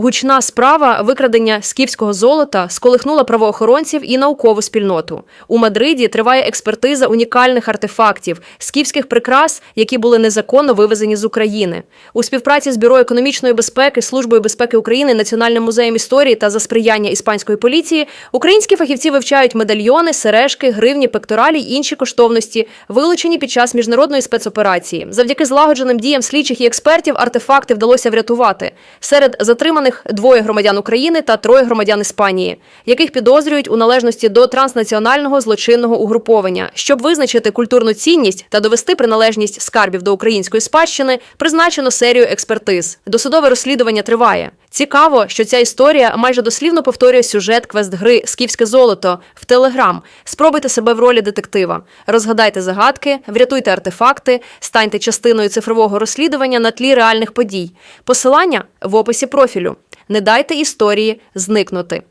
Гучна справа викрадення скіфського золота сколихнула правоохоронців і наукову спільноту. У Мадриді триває експертиза унікальних артефактів скіфських прикрас, які були незаконно вивезені з України. У співпраці з бюро економічної безпеки, службою безпеки України, Національним музеєм історії та за сприяння іспанської поліції українські фахівці вивчають медальйони, сережки, гривні, пекторалі й інші коштовності, вилучені під час міжнародної спецоперації. Завдяки злагодженим діям слідчих і експертів артефакти вдалося врятувати. Серед затриманих двоє громадян України та троє громадян Іспанії, яких підозрюють у належності до транснаціонального злочинного угруповання. Щоб визначити культурну цінність та довести приналежність скарбів до української спадщини, призначено серію експертиз. Досудове розслідування триває. Цікаво, що ця історія майже дослівно повторює сюжет квест-гри Скіфське золото в Телеграм. Спробуйте себе в ролі детектива. Розгадайте загадки, врятуйте артефакти, станьте частиною цифрового розслідування на тлі реальних подій. Посилання в описі профілю. Не дайте історії зникнути.